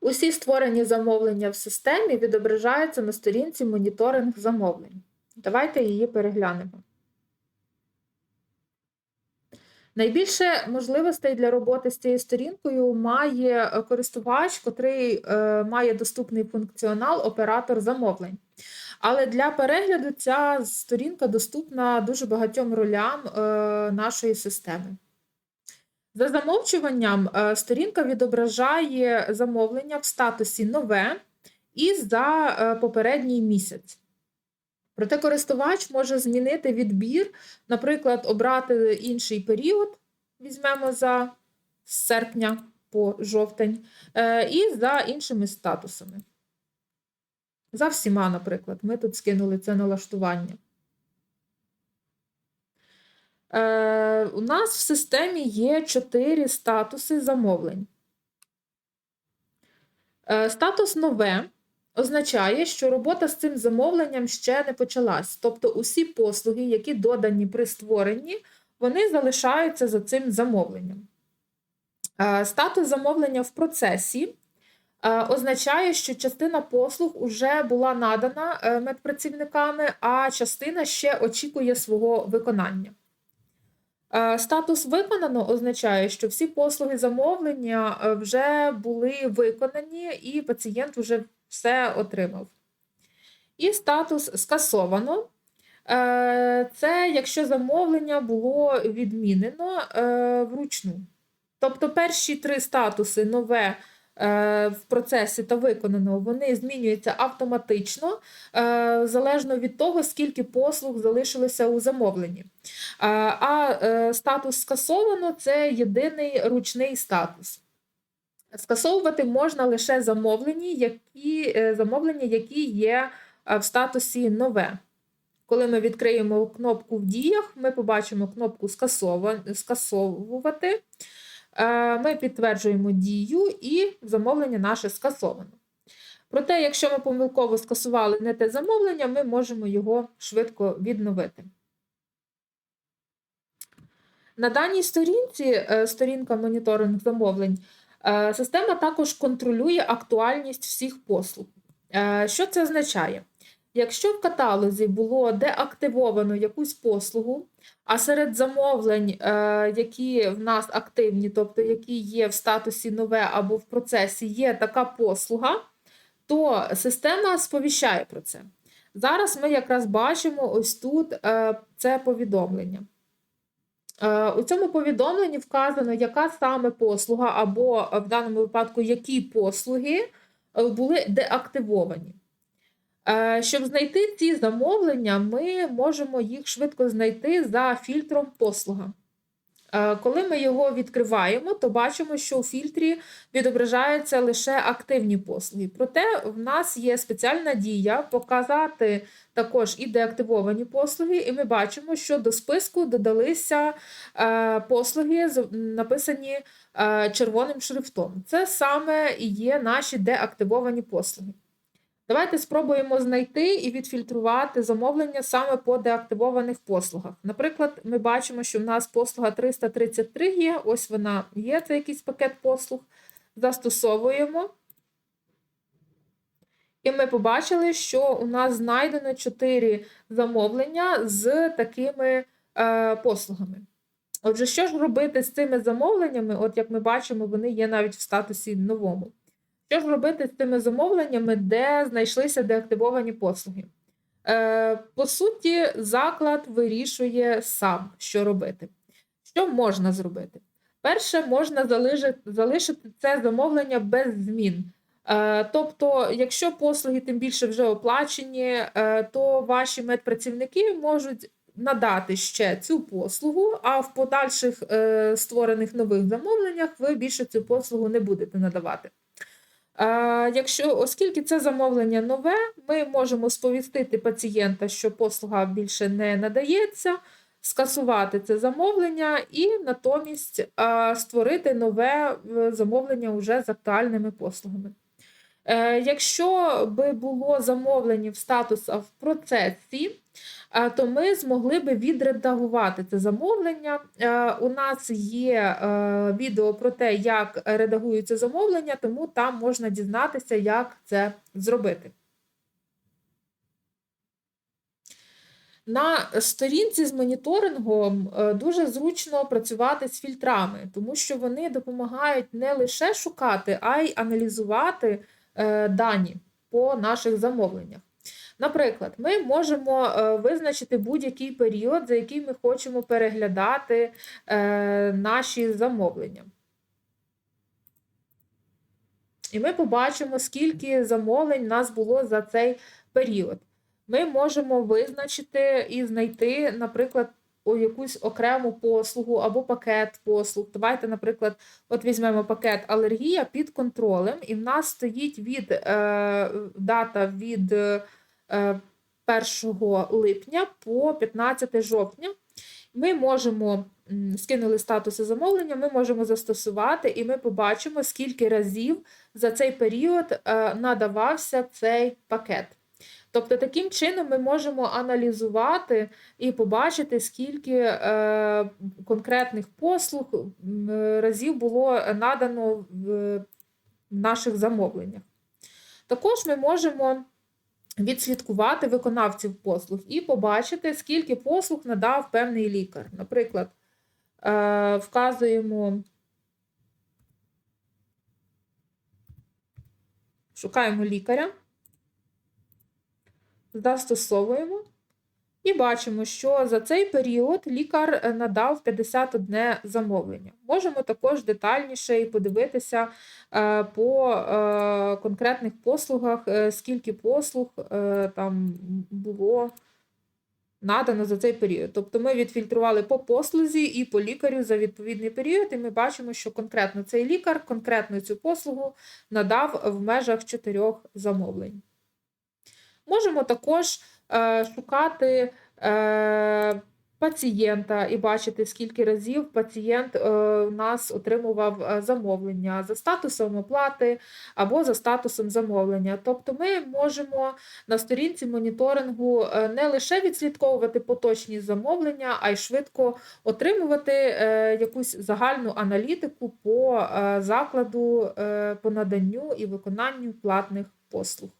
Усі створені замовлення в системі відображаються на сторінці моніторинг замовлень. Давайте її переглянемо. Найбільше можливостей для роботи з цією сторінкою має користувач, котрий е, має доступний функціонал оператор замовлень. Але для перегляду ця сторінка доступна дуже багатьом ролям е, нашої системи. За замовчуванням, е, сторінка відображає замовлення в статусі нове і за е, попередній місяць. Проте користувач може змінити відбір, наприклад, обрати інший період, візьмемо за серпня по жовтень, е, і за іншими статусами. За всіма, наприклад, ми тут скинули це налаштування. Е, У нас в системі є 4 статуси замовлень. Е, Статус нове означає, що робота з цим замовленням ще не почалась. Тобто усі послуги, які додані при створенні, вони залишаються за цим замовленням. Е, Статус замовлення в процесі е, означає, що частина послуг вже була надана е, медпрацівниками, а частина ще очікує свого виконання. Е, Статус виконано означає, що всі послуги замовлення е, вже були виконані, і пацієнт вже все отримав. І статус скасовано. Е, Це якщо замовлення було відмінено вручну. Тобто перші три статуси нове в процесі та виконано, вони змінюються автоматично, е, залежно від того, скільки послуг залишилося у замовленні. А, а е, статус скасовано це єдиний ручний статус. Скасовувати можна лише замовлені, які, е, замовлення, які є е, в статусі нове. Коли ми відкриємо кнопку в діях, ми побачимо кнопку скасовувати. Е, Ми підтверджуємо дію і замовлення наше скасовано. Проте, якщо ми помилково скасували не те замовлення, ми можемо його швидко відновити. На даній сторінці, е, сторінка моніторинг замовлень, е, система також контролює актуальність всіх послуг. Що це означає? Якщо в каталозі було деактивовано якусь послугу, а серед замовлень, е, які в нас активні, тобто які є в статусі нове або в процесі, є така послуга, то система сповіщає про це. Зараз ми якраз бачимо ось тут е, це повідомлення. Е, У цьому повідомленні вказано, яка саме послуга, або в даному випадку, які послуги були деактивовані. Е, Щоб знайти ці замовлення, ми можемо їх швидко знайти за фільтром послуга. Е, Коли ми його відкриваємо, то бачимо, що у фільтрі відображаються лише активні послуги. Проте в нас є спеціальна дія показати також і деактивовані послуги, і ми бачимо, що до списку додалися е, послуги, написані червоним шрифтом. Це саме і є наші деактивовані послуги. Давайте спробуємо знайти і відфільтрувати замовлення саме по деактивованих послугах. Наприклад, ми бачимо, що в нас послуга 333 є, ось вона є, це якийсь пакет послуг. Застосовуємо. І ми побачили, що у нас знайдено 4 замовлення з такими е, послугами. Отже, що ж робити з цими замовленнями? От як ми бачимо, вони є навіть в статусі новому. Що ж робити з тими замовленнями, де знайшлися деактивовані послуги? Е, по суті, заклад вирішує сам, що робити. Що можна зробити? Перше, можна залишити, залишити це замовлення без змін. Е, тобто, якщо послуги тим більше вже оплачені, е, то ваші медпрацівники можуть надати ще цю послугу, а в подальших е, створених нових замовленнях ви більше цю послугу не будете надавати. Якщо, оскільки це замовлення нове, ми можемо сповістити пацієнта, що послуга більше не надається, скасувати це замовлення і натомість створити нове е, замовлення вже з актуальними послугами. Е, Якщо би було замовлення в статуса в процесі, то ми змогли би відредагувати це замовлення. Е, У нас є е, відео про те, як редагуються замовлення, тому там можна дізнатися, як це зробити. На сторінці з моніторингом дуже зручно працювати з фільтрами, тому що вони допомагають не лише шукати, а й аналізувати дані по наших замовленнях. Наприклад, ми можемо е, визначити будь-який період, за який ми хочемо переглядати е, наші замовлення. І ми побачимо, скільки замовлень у нас було за цей період. Ми можемо визначити і знайти, наприклад, о якусь окрему послугу або пакет послуг. Давайте, наприклад, от візьмемо пакет алергія під контролем, і в нас стоїть від е, дата від е, 1 липня по 15 жовтня. Ми можемо скинули статуси замовлення, ми можемо застосувати, і ми побачимо, скільки разів за цей період е, надавався цей пакет. Тобто, таким чином ми можемо аналізувати і побачити, скільки е, конкретних послуг разів було надано в в наших замовленнях. Також ми можемо відслідкувати виконавців послуг і побачити, скільки послуг надав певний лікар. Наприклад, е, вказуємо, шукаємо лікаря, застосовуємо і бачимо, що за цей період лікар е, надав 51 замовлення. Можемо також детальніше і подивитися е, по е, конкретних послугах, скільки послуг там було надано за цей період. Тобто ми відфільтрували по послузі і по лікарю за відповідний період, і ми бачимо, що конкретно цей лікар конкретно цю послугу надав в межах чотирьох замовлень. Можемо також е, шукати е, пацієнта і бачити, скільки разів пацієнт е, у нас отримував е, замовлення за статусом оплати або за статусом замовлення. Тобто ми можемо на сторінці моніторингу е, не лише відслідковувати поточні замовлення, а й швидко отримувати е, якусь загальну аналітику по е, закладу, е, по наданню і виконанню платних послуг.